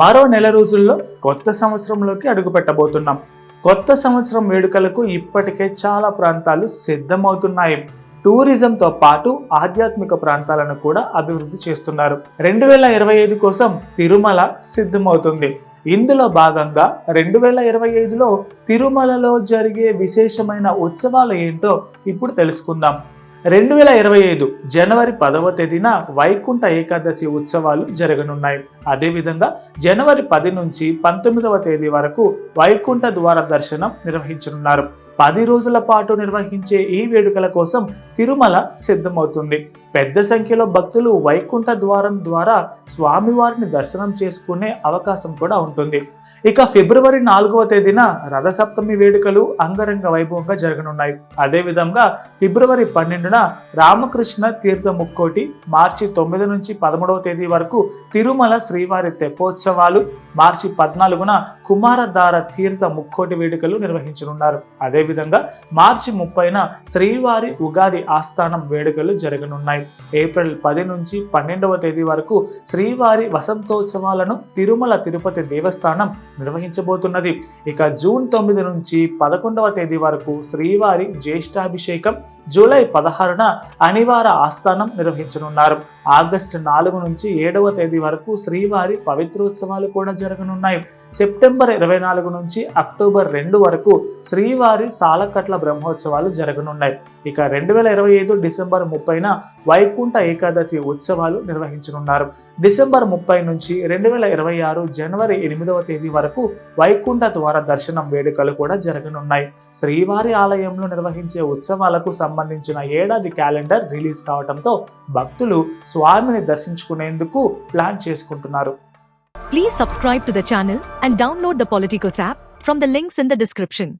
మరో నెల రోజుల్లో కొత్త సంవత్సరంలోకి అడుగుపెట్టబోతున్నాం. కొత్త సంవత్సరం వేడుకలకు ఇప్పటికే చాలా ప్రాంతాలు సిద్ధమవుతున్నాయి. టూరిజంతో పాటు ఆధ్యాత్మిక ప్రాంతాలను కూడా అభివృద్ధి చేస్తున్నారు. రెండు వేల ఇరవై ఐదు కోసం తిరుమల సిద్ధమవుతుంది. ఇందులో భాగంగా రెండు వేల ఇరవై ఐదులో తిరుమలలో జరిగే విశేషమైన ఉత్సవాలు ఏంటో ఇప్పుడు తెలుసుకుందాం. రెండు వేల ఇరవై ఐదు జనవరి పదవ తేదీన వైకుంఠ ఏకాదశి ఉత్సవాలు జరగనున్నాయి. అదేవిధంగా జనవరి పది నుంచి పంతొమ్మిదవ తేదీ వరకు వైకుంఠ ద్వార దర్శనం నిర్వహించనున్నారు. పది రోజుల పాటు నిర్వహించే ఈ వేడుకల కోసం తిరుమల సిద్ధమవుతుంది. పెద్ద సంఖ్యలో భక్తులు వైకుంఠ ద్వారం ద్వారా స్వామివారిని దర్శనం చేసుకునే అవకాశం కూడా ఉంటుంది. ఇక ఫిబ్రవరి నాలుగవ తేదీన రథసప్తమి వేడుకలు అంగరంగ వైభవంగా జరగనున్నాయి. అదేవిధంగా ఫిబ్రవరి పన్నెండున రామకృష్ణ తీర్థ ముక్కోటి మార్చి తొమ్మిది నుంచి పదమూడవ తేదీ వరకు తిరుమల శ్రీవారి తెప్పోత్సవాలు మార్చి పద్నాలుగున కుమారధార తీర్థ ముక్కోటి వేడుకలు నిర్వహించనున్నారు. అదేవిధంగా మార్చి ముప్పైన శ్రీవారి ఉగాది ఆస్థానం వేడుకలు జరగనున్నాయి. ఏప్రిల్ పది నుంచి పన్నెండవ తేదీ వరకు శ్రీవారి వసంతోత్సవాలను తిరుమల తిరుపతి దేవస్థానం నిర్వహించబోతున్నది. ఇక జూన్ తొమ్మిది నుంచి పదకొండవ తేదీ వరకు శ్రీవారి జ్యేష్ఠాభిషేకం జూలై పదహారున అనివార ఆస్థానం నిర్వహించనున్నారు. ఆగస్టు నాలుగు నుంచి ఏడవ తేదీ వరకు శ్రీవారి పవిత్రోత్సవాలు కూడా జరగనున్నాయి. సెప్టెంబర్ ఇరవై నాలుగు నుంచి అక్టోబర్ రెండు వరకు శ్రీవారి సాలకట్ల బ్రహ్మోత్సవాలు జరగనున్నాయి. ఇక రెండు వేల ఇరవై ఐదు డిసెంబర్ ముప్పైన వైకుంఠ ఏకాదశి ఉత్సవాలు నిర్వహించనున్నారు. డిసెంబర్ ముప్పై నుంచి రెండు వేల ఇరవై ఆరు జనవరి ఎనిమిదవ తేదీ వరకు వైకుంఠ ద్వార దర్శనం వేడుకలు కూడా జరగనున్నాయి. శ్రీవారి ఆలయంలో నిర్వహించే ఉత్సవాలకు సంబంధించిన ఏడాది క్యాలెండర్ రిలీజ్ కావడంతో భక్తులు స్వామిని దర్శించుకునేందుకు ప్లాన్ చేసుకుంటున్నారు. Please subscribe to the and download the Politicos app from the links in the description